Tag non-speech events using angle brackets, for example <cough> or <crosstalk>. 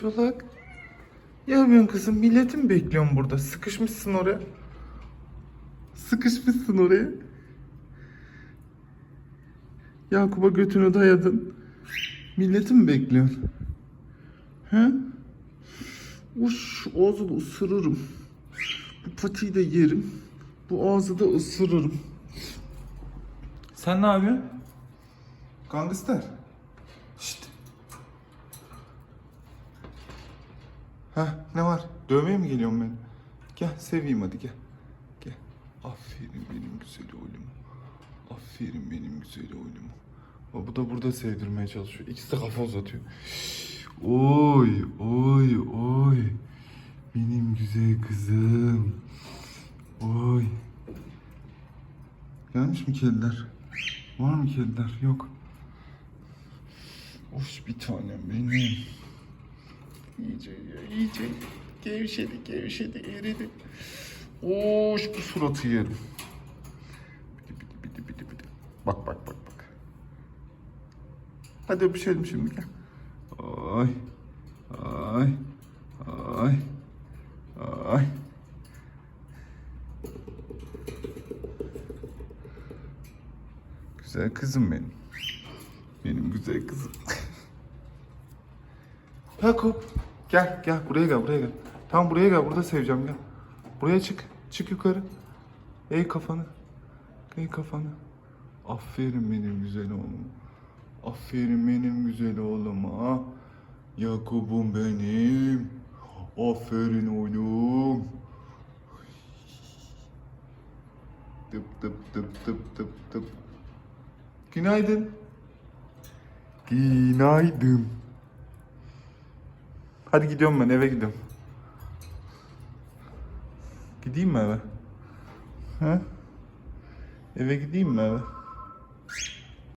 Çolak. Ne yapıyorsun kızım? Milleti mi bekliyorsun burada? Sıkışmışsın oraya. Sıkışmışsın oraya. Yakup'a götünü dayadın. Milleti mi bekliyorsun? He? Uş, ağzını ısırırım. Bu patiyi de yerim. Bu ağzı da ısırırım. Sen ne yapıyorsun? Gangster. Ha ne var? Dövmeye mi geliyorum ben? Gel seveyim hadi gel. Gel. Aferin benim güzel oğlum. Aferin benim güzel oğlum. Bu da burada sevdirmeye çalışıyor. İkisi de kafa uzatıyor. Oy oy oy. Benim güzel kızım. Oy. Gelmiş mi kediler? Var mı kediler? Yok. Of bir tanem benim. İyice iyice. Gevşedi, gevşedi, eridi. Oş bu suratı yerim. Bidi bidi bidi bidi bidi. Bak bak bak bak. Hadi öpüşelim şimdi gel. Ay. Ay. Ay. Ay. Güzel kızım benim. Benim güzel kızım. <laughs> Yakup. Gel gel buraya gel buraya gel. Tamam buraya gel burada seveceğim gel. Buraya çık. Çık yukarı. Eğ kafanı. Eğ kafanı. Aferin benim güzel oğlum. Aferin benim güzel oğluma. Yakup'um benim. Aferin oğlum. Tıp tıp tıp tıp tıp tıp. Günaydın. Günaydın. Hadi gidiyorum ben eve gidiyorum. Gideyim mi eve? Ha? Eve gideyim mi eve?